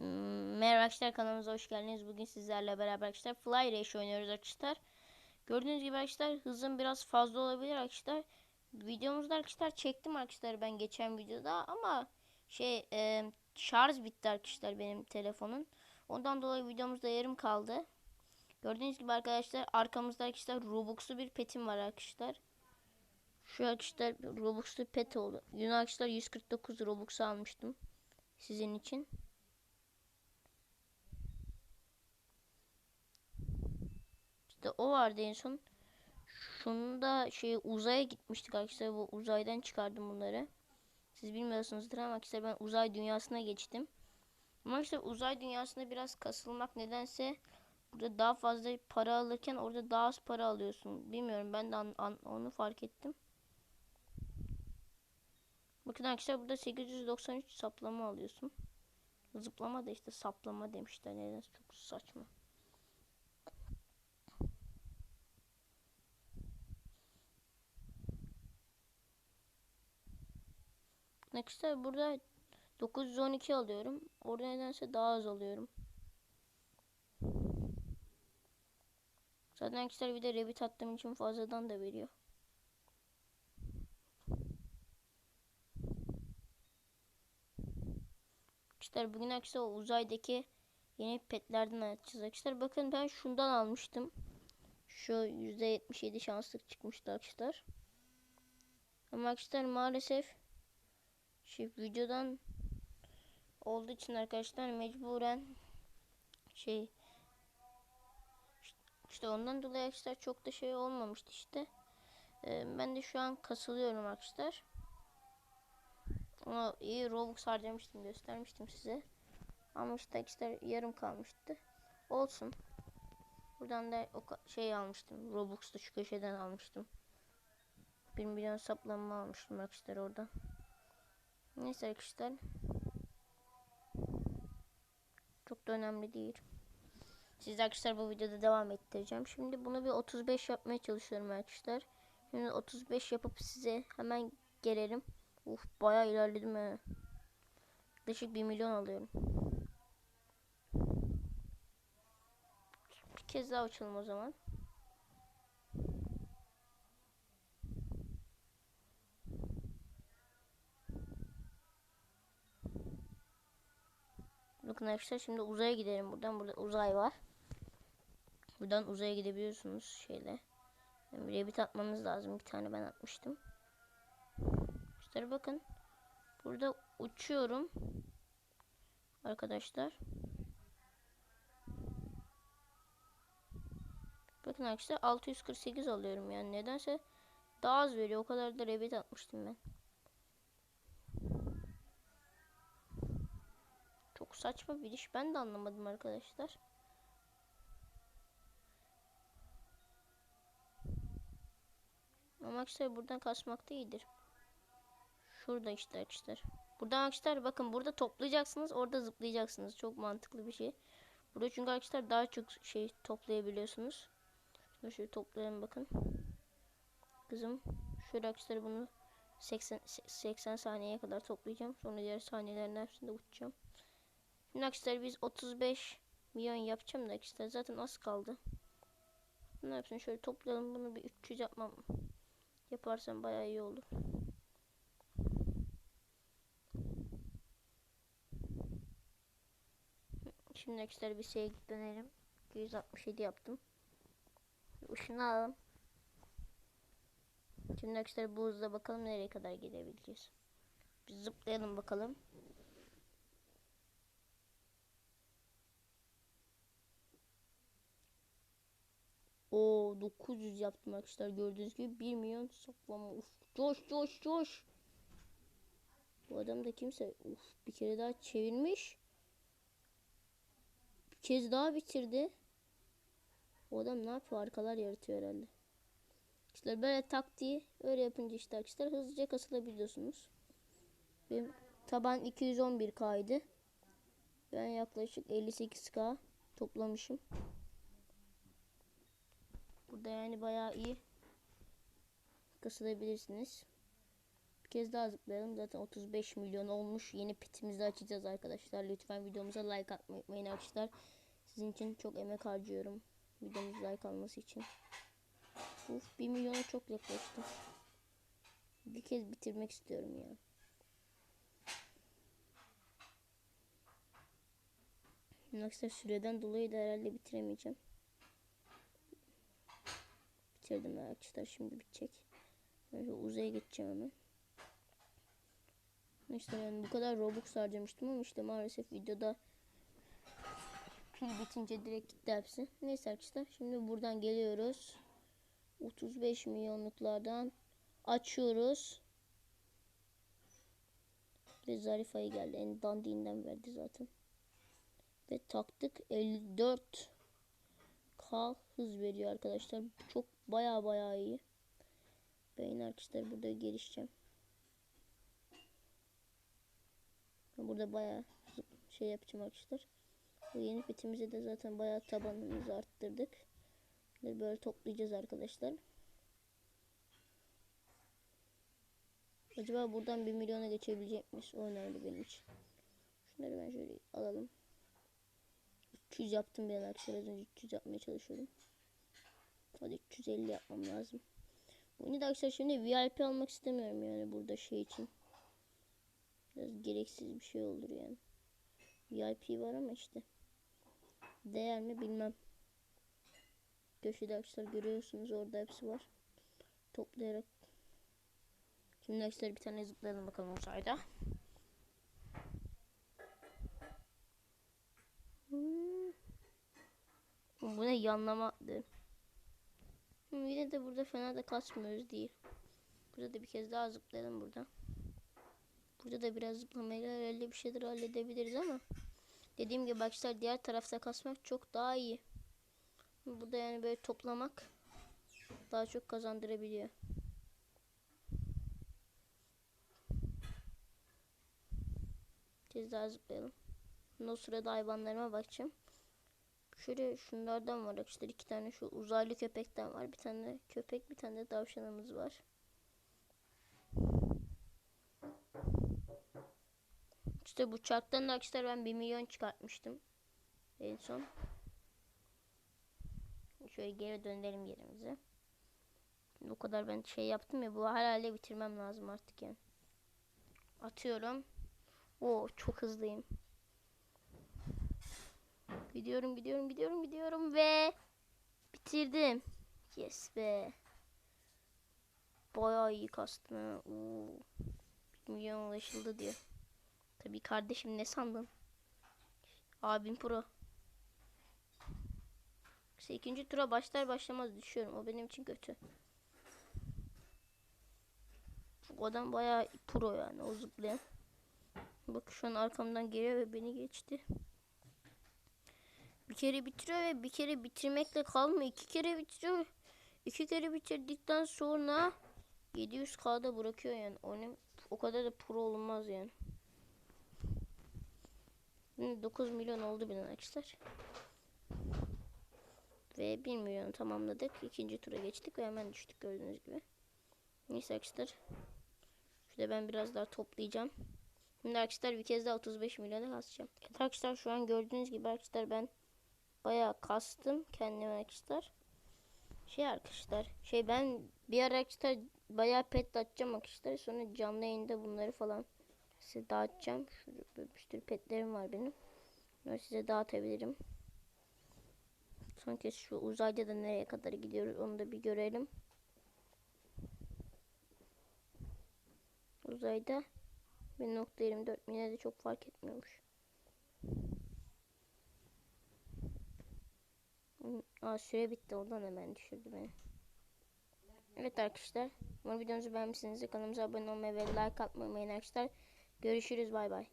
Merhaba arkadaşlar kanalımıza hoş geldiniz. Bugün sizlerle beraber arkadaşlar Fly Race oynuyoruz arkadaşlar. Gördüğünüz gibi arkadaşlar hızım biraz fazla olabilir arkadaşlar. Videomuzda arkadaşlar çektim arkadaşlar ben geçen videoda ama şey e, şarj bitti arkadaşlar benim telefonun. Ondan dolayı videomuzda yarım kaldı. Gördüğünüz gibi arkadaşlar arkamızda arkadaşlar Robux'lu bir petim var arkadaşlar. Şu arkadaşlar Robux'lu pet oldu. Yine arkadaşlar 149 Robux almıştım sizin için. İşte o vardı en son. Şunu da şey uzaya gitmiştik arkadaşlar. Bu uzaydan çıkardım bunları. Siz bilmiyorsunuzdur ama arkadaşlar ben uzay dünyasına geçtim. Ama işte uzay dünyasında biraz kasılmak nedense burada daha fazla para alırken orada daha az para alıyorsun. Bilmiyorum ben de an- an- onu fark ettim. Bakın arkadaşlar burada 893 saplama alıyorsun. Zıplama da işte saplama demişler. Nedense çok saçma. Arkadaşlar burada 912 alıyorum. Orada nedense daha az alıyorum. Zaten arkadaşlar bir de Revit attığım için fazladan da veriyor. Arkadaşlar bugün arkadaşlar uzaydaki yeni petlerden açacağız arkadaşlar. Bakın ben şundan almıştım. Şu %77 şanslık çıkmıştı arkadaşlar. Ama arkadaşlar maalesef şey videodan olduğu için arkadaşlar mecburen şey işte ondan dolayı arkadaşlar çok da şey olmamıştı işte. Ee, ben de şu an kasılıyorum arkadaşlar. Ama iyi Robux harcamıştım göstermiştim size. Ama işte arkadaşlar yarım kalmıştı. Olsun. Buradan da o şey almıştım. Robux'ta şu köşeden almıştım. 1 milyon saplanma almıştım arkadaşlar oradan. Neyse arkadaşlar. Çok da önemli değil. Siz arkadaşlar bu videoda devam ettireceğim. Şimdi bunu bir 35 yapmaya çalışıyorum arkadaşlar. Şimdi 35 yapıp size hemen gelelim. Uf bayağı ilerledim he. Yaklaşık 1 milyon alıyorum. Bir kez daha uçalım o zaman. Bakın arkadaşlar şimdi uzaya gidelim buradan. Burada uzay var. Buradan uzaya gidebiliyorsunuz şeyle. Yani Revit atmanız lazım. Bir tane ben atmıştım. İşte bakın. Burada uçuyorum. Arkadaşlar. Bakın arkadaşlar 648 alıyorum yani. Nedense daha az veriyor. O kadar da Revit atmıştım ben. Çok saçma bir iş. Ben de anlamadım arkadaşlar. Ama arkadaşlar buradan kasmak da iyidir. Şurada işte arkadaşlar. Buradan arkadaşlar bakın burada toplayacaksınız. Orada zıplayacaksınız. Çok mantıklı bir şey. Burada çünkü arkadaşlar daha çok şey toplayabiliyorsunuz. Şöyle, şöyle toplayalım bakın. Kızım. Şöyle arkadaşlar bunu 80, 80 saniyeye kadar toplayacağım. Sonra diğer saniyelerin hepsinde uçacağım. Şimdi biz 35 milyon yapacağım da arkadaşlar zaten az kaldı. Bunun hepsini şöyle toplayalım. Bunu bir 300 yapmam. Yaparsam bayağı iyi olur. Şimdi arkadaşlar bir şeye dönelim. 267 yaptım. Işını alalım. Şimdi arkadaşlar bu hızla bakalım nereye kadar gidebileceğiz. Bir zıplayalım bakalım. O 900 yaptım arkadaşlar gördüğünüz gibi 1 milyon saplama. Uf, coş coş coş. Bu adam da kimse uf, bir kere daha çevirmiş. Bir kez daha bitirdi. O adam ne yapıyor? Arkalar yaratıyor herhalde. İşte böyle taktiği öyle yapınca işte arkadaşlar hızlıca kasılabiliyorsunuz. Benim taban 211K'ydı. Ben yaklaşık 58K toplamışım. Burada yani bayağı iyi kasılabilirsiniz. Bir kez daha zıplayalım. Zaten 35 milyon olmuş. Yeni pitimizi açacağız arkadaşlar. Lütfen videomuza like atmayı unutmayın arkadaşlar. Sizin için çok emek harcıyorum. Videomuz like alması için. Uf 1 milyona çok yaklaştım. Bir kez bitirmek istiyorum ya. Arkadaşlar süreden dolayı da herhalde bitiremeyeceğim. Bitirdim arkadaşlar şimdi bitecek. Şu uzaya geçeceğim hemen. İşte ben bu kadar Robux harcamıştım ama işte maalesef videoda bitince direkt gitti hepsi. Neyse arkadaşlar şimdi buradan geliyoruz. 35 milyonluklardan açıyoruz. Ve Zarifa'yı geldi. En dandiğinden verdi zaten. Ve taktık 54 Hız veriyor arkadaşlar. Çok baya baya iyi. Ben arkadaşlar burada gelişeceğim. Burada baya şey yapacağım arkadaşlar. Bu yeni fitimize de zaten baya tabanımızı arttırdık. Böyle toplayacağız arkadaşlar. Acaba buradan 1 milyona geçebilecek miyiz? O önemli benim için. Şunları ben şöyle alalım. 300 yaptım ben arkadaşlar. Az önce 300 yapmaya çalışıyordum. Hadi 350 yapmam lazım. Bunu da arkadaşlar şimdi VIP almak istemiyorum yani burada şey için. Biraz gereksiz bir şey olur yani. VIP var ama işte. Değer mi bilmem. Köşede arkadaşlar görüyorsunuz orada hepsi var. Toplayarak. Şimdi arkadaşlar bir tane zıplayalım bakalım uzayda. Hmm. Bu ne yanlamadı. Yine de burada fena da kasmıyoruz değil. Burada da bir kez daha zıplayalım burada. Burada da biraz zıplamayla herhalde bir şeyler halledebiliriz ama dediğim gibi arkadaşlar diğer tarafta kasmak çok daha iyi. Burada yani böyle toplamak daha çok kazandırabiliyor. Bir kez daha zıplayalım. O sırada hayvanlarıma bakacağım. Şöyle şunlardan var arkadaşlar. iki tane şu uzaylı köpekten var. Bir tane köpek bir tane de tavşanımız var. İşte bu çarktan da arkadaşlar ben 1 milyon çıkartmıştım. En son. Şöyle geri dönelim yerimize. Bu kadar ben şey yaptım ya bu herhalde bitirmem lazım artık yani. Atıyorum. Oo çok hızlıyım. Gidiyorum gidiyorum gidiyorum gidiyorum ve bitirdim. Yes be. Bayağı iyi kastım. Oo. 1 milyon ulaşıldı diyor. Tabii kardeşim ne sandın? Abim pro. İşte ikinci tura başlar başlamaz düşüyorum. O benim için kötü. O adam bayağı pro yani o zıplayan. Bak şu an arkamdan geliyor ve beni geçti. Bir kere bitiriyor ve bir kere bitirmekle kalmıyor. İki kere bitiriyor. İki kere bitirdikten sonra 700k'da bırakıyor yani. Onun o kadar da pro olmaz yani. 9 milyon oldu benim arkadaşlar. Ve 1 milyonu tamamladık. İkinci tura geçtik ve hemen düştük gördüğünüz gibi. Neyse arkadaşlar. Şurada ben biraz daha toplayacağım. Şimdi arkadaşlar bir kez daha 35 milyona kasacağım. Evet arkadaşlar şu an gördüğünüz gibi arkadaşlar ben bayağı kastım kendime arkadaşlar. Şey arkadaşlar şey ben bir ara arkadaşlar bayağı pet atacağım arkadaşlar. Sonra canlı yayında bunları falan size dağıtacağım. Şurada bir sürü petlerim var benim. Bunları size dağıtabilirim. Son kez şu uzayda da nereye kadar gidiyoruz onu da bir görelim. Uzayda 1.24 yine de çok fark etmiyormuş. Aa süre bitti ondan hemen düşürdü beni. Evet arkadaşlar. Umarım videomuzu beğenmişsinizdir. Kanalımıza abone olmayı ve like atmayı unutmayın arkadaşlar. Görüşürüz bay bay.